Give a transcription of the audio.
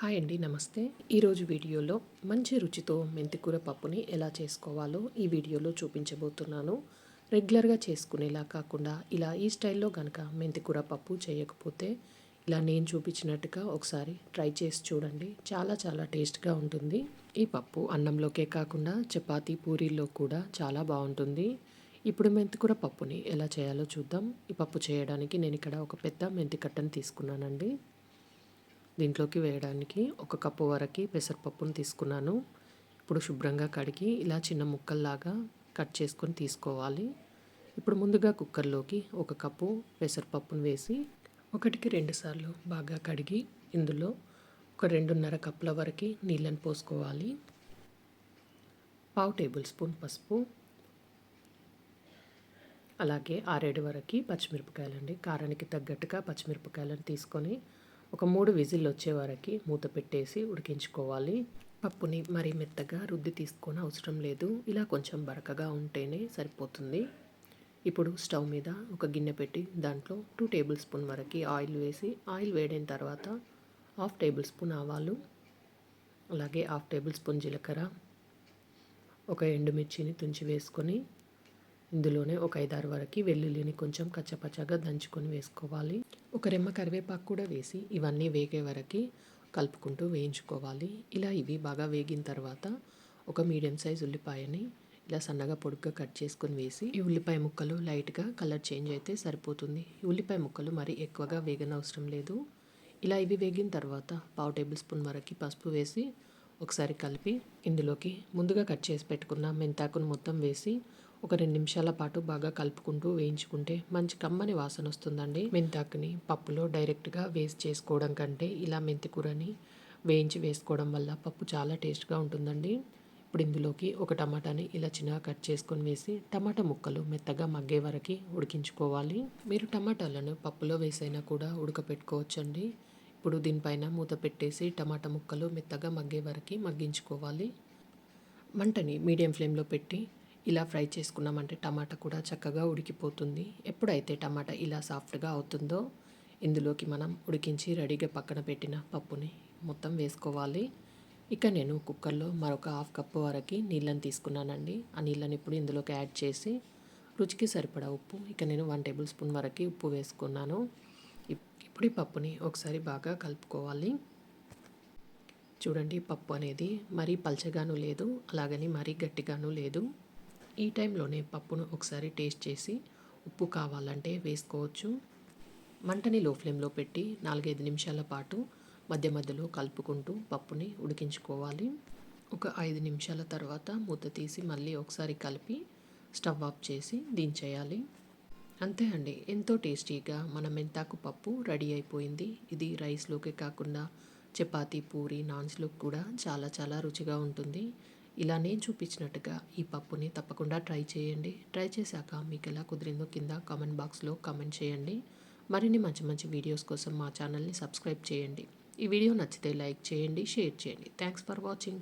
Hi అండి నమస్తే. ఈరోజు వీడియోలో మంచి రుచితో మెంతికూర పప్పుని ఎలా చేసుకోవాలో ఈ వీడియోలో చూపించబోతున్నాను. రెగ్యులర్గా చేసుకునేలా కాకుండా ఇలా ఈ స్టైల్లో కనుక మెంతికూర పప్పు చేయకపోతే ఇలా నేను చూపించినట్టుగా ఒకసారి ట్రై చేసి చూడండి. చాలా చాలా టేస్ట్గా ఉంటుంది. ఈ పప్పు అన్నంలోకే కాకుండా చపాతీ పూరీల్లో కూడా చాలా బాగుంటుంది. ఇప్పుడు మెంతికూర పప్పుని ఎలా చేయాలో చూద్దాం. ఈ పప్పు చేయడానికి నేను ఇక్కడ ఒక పెద్ద మెంతి కట్టను తీసుకున్నానండి. దీంట్లోకి వేయడానికి ఒక కప్పు వరకు పెసరపప్పును తీసుకున్నాను. ఇప్పుడు శుభ్రంగా కడిగి ఇలా చిన్న ముక్కల్లాగా కట్ చేసుకొని తీసుకోవాలి. ఇప్పుడు ముందుగా కుక్కర్లోకి ఒక కప్పు పెసరపప్పును వేసి ఒకటికి రెండు సార్లు బాగా కడిగి ఇందులో ఒక రెండున్నర కప్పుల వరకు నీళ్ళని పోసుకోవాలి. పావు టేబుల్ స్పూన్ పసుపు అలాగే ఆరేడు వరకు పచ్చిమిరపకాయలండి. కారానికి తగ్గట్టుగా పచ్చిమిరపకాయలను తీసుకొని ఒక మూడు విజిల్ వచ్చే వరకు మూత పెట్టేసి ఉడికించుకోవాలి. పప్పుని మరీ మెత్తగా రుద్ది తీసుకొని అవసరం లేదు. ఇలా కొంచెం బరకగా ఉంటేనే సరిపోతుంది. ఇప్పుడు స్టవ్ మీద ఒక గిన్నె పెట్టి దాంట్లో టూ టేబుల్ స్పూన్ వరకు ఆయిల్ వేసి ఆయిల్ వేడైన తర్వాత హాఫ్ టేబుల్ స్పూన్ ఆవాలు అలాగే హాఫ్ టేబుల్ స్పూన్ జీలకర్ర ఒక ఎండుమిర్చిని తుంచి వేసుకొని ఇందులోనే ఒక ఐదారు వరకు వెల్లుల్లిని కొంచెం కచ్చపచ్చగా దంచుకొని వేసుకోవాలి. ఒక రెమ్మ కరివేపాకు కూడా వేసి ఇవన్నీ వేగే వరకు కలుపుకుంటూ వేయించుకోవాలి. ఇలా ఇవి బాగా వేగిన తర్వాత ఒక మీడియం సైజ్ ఉల్లిపాయని ఇలా సన్నగా పొడుగ్గా కట్ చేసుకొని వేసి ఈ ఉల్లిపాయ ముక్కలు లైట్గా కలర్ చేంజ్ అయితే సరిపోతుంది. ఈ ఉల్లిపాయ ముక్కలు మరి ఎక్కువగా వేగనవసరం లేదు. ఇలా ఇవి వేగిన తర్వాత పావు టేబుల్ స్పూన్ వరకు పసుపు వేసి ఒకసారి కలిపి ఇందులోకి ముందుగా కట్ చేసి పెట్టుకున్న మెంతాకును మొత్తం వేసి ఒక రెండు నిమిషాల పాటు బాగా కలుపుకుంటూ వేయించుకుంటే మంచి కమ్మని వాసన వస్తుందండి. మెంతాకుని పప్పులో డైరెక్ట్గా వేస్ట్ చేసుకోవడం కంటే ఇలా మెంతి కూరని వేయించి వేసుకోవడం వల్ల పప్పు చాలా టేస్ట్గా ఉంటుందండి. ఇప్పుడు ఇందులోకి ఒక టమాటాని ఇలా చిన్నగా కట్ చేసుకొని వేసి టమాటా ముక్కలు మెత్తగా మగ్గే వరకు ఉడికించుకోవాలి. మీరు టమాటాలను పప్పులో వేసైనా కూడా ఉడకపెట్టుకోవచ్చండి. ఇప్పుడు దీనిపైన మూత పెట్టేసి టమాటా ముక్కలు మెత్తగా మగ్గే వరకు మగ్గించుకోవాలి. మంటని మీడియం ఫ్లేమ్లో పెట్టి ఇలా ఫ్రై చేసుకున్నామంటే టమాటా కూడా చక్కగా ఉడికిపోతుంది. ఎప్పుడైతే టమాటా ఇలా సాఫ్ట్గా అవుతుందో ఇందులోకి మనం ఉడికించి రెడీగా పక్కన పెట్టిన పప్పుని మొత్తం వేసుకోవాలి. ఇక నేను కుక్కర్లో మరొక హాఫ్ కప్పు వరకు నీళ్ళని తీసుకున్నానండి. ఆ నీళ్ళని ఇప్పుడు ఇందులోకి యాడ్ చేసి రుచికి సరిపడా ఉప్పు ఇక నేను వన్ టేబుల్ స్పూన్ వరకు ఉప్పు వేసుకున్నాను. ఇప్పుడు ఈ పప్పుని ఒకసారి బాగా కలుపుకోవాలి. చూడండి పప్పు అనేది మరీ పల్చగాను లేదు అలాగని మరీ గట్టిగాను లేదు. ఈ టైంలోనే పప్పును ఒకసారి టేస్ట్ చేసి ఉప్పు కావాలంటే వేసుకోవచ్చు. మంటని లో ఫ్లేమ్లో పెట్టి నాలుగైదు నిమిషాల పాటు మధ్య మధ్యలో కలుపుకుంటూ పప్పుని ఉడికించుకోవాలి. ఒక ఐదు నిమిషాల తర్వాత మూత తీసి మళ్ళీ ఒకసారి కలిపి స్టవ్ ఆఫ్ చేసి దించేయాలి. అంతే అండి. ఎంతో టేస్టీగా మన మెంతాకు పప్పు రెడీ అయిపోయింది. ఇది రైస్లోకే కాకుండా చపాతీ పూరి నాన్స్లోకి కూడా చాలా చాలా రుచిగా ఉంటుంది. ఇలా నేను చూపించినట్టుగా ఈ పప్పుని తప్పకుండా ట్రై చేయండి. ట్రై చేశాక మీకు ఎలా కుదిరిందో కింద కామెంట్ బాక్స్లో కామెంట్ చేయండి. మరిన్ని మంచి మంచి వీడియోస్ కోసం మా ఛానల్ని సబ్స్క్రైబ్ చేయండి. ఈ వీడియో నచ్చితే లైక్ చేయండి షేర్ చేయండి. Thanks for watching.